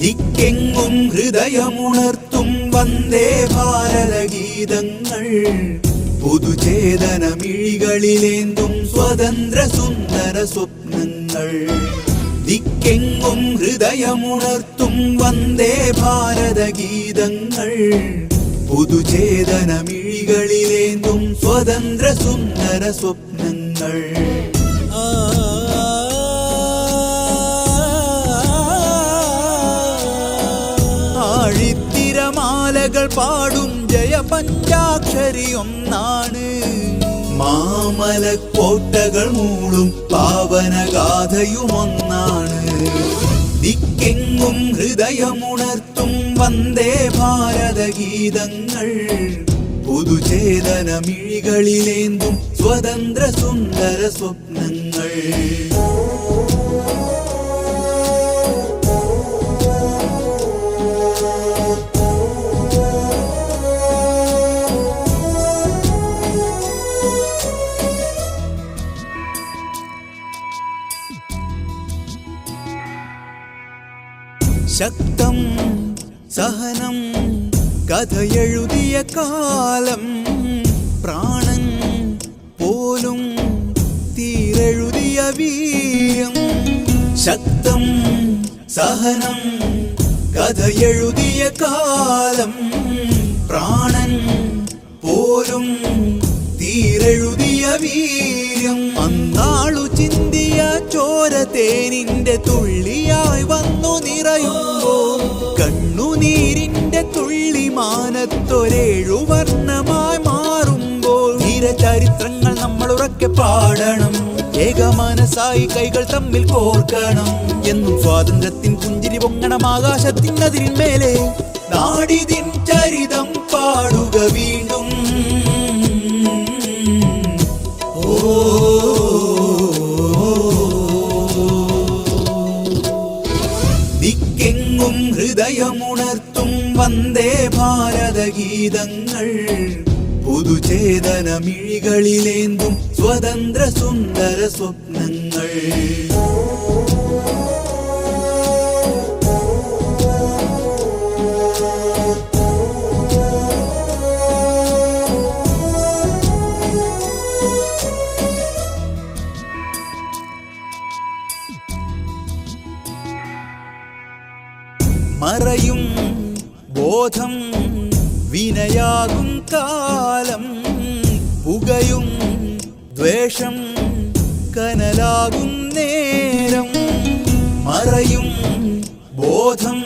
ദിക്കെങ്ങും ഹൃദയമുണർത്തും വന്ദേ ഭാരത ഗീതങ്ങൾ പുതുചേതനമിഴികളിലേന്തും സ്വതന്ത്ര സുന്ദര സ്വപ്നങ്ങൾ. ദിക്കെങ്ങും ഹൃദയമുണർത്തും വന്ദേ ഭാരത ഗീതങ്ങൾ പുതുചേതനമിഴികളിലേന്തും സ്വതന്ത്ര സുന്ദര സ്വപ്നങ്ങൾ. ആഴിത്തിരമാലകൾ പാടും ജയ പഞ്ചാക്ഷരി ഒന്നാണ് മാമലക്കോട്ടകൾ മൂളും ഒന്നാണ്. ദിക്കെങ്ങും ഹൃദയമുണർത്തും വന്ദേ ഭാരത ഗീതങ്ങൾ. പുതുചേതനമിഴികളിലേന്തും സ്വതന്ത്ര സുന്ദര സ്വപ്നങ്ങൾ. ശക്തം സഹനം കഥയെഴുതിയ കാലം പ്രാണൻ പോലും തീരെഴുതിയ വീരം ശക്തം സഹനം കഥയെഴുതിയ കാലം പ്രാണൻ പോലും തീരെഴുതിയ വീര്യം. അന്നാളു ചിന്തിയ ചോര തേനിന്റെ തുള്ളിയായി വന്നു നിറയുമ്പോ മാനത്തൊരേഴു വർണമായി മാറുമ്പോൾ ചരിത്രങ്ങൾ നമ്മൾ ഉറക്കെ പാടണം. ഏക മനസ്സായി കൈകൾ തമ്മിൽ കോർക്കണം. എന്നും സ്വാതന്ത്ര്യത്തിൻ പുഞ്ചിരി പൊങ്ങണം ആകാശത്തിൻ അതിരിന്മേലെ നാടിതിൻ ചരിതം പാടുക വീണ്ടും. ദിക്കെങ്ങും ഹൃദയമുണർത്തും വന്ദേ ഭാരത ഗീതങ്ങൾ പുതുചേതനമിഴികളിലേന്തും സ്വതന്ത്ര സുന്ദര സ്വപ്നങ്ങൾ മറയും ബോധം വിനയാകും കാലം പുകയും ദ്വേഷം കനലാകും നേരം മറയും ബോധം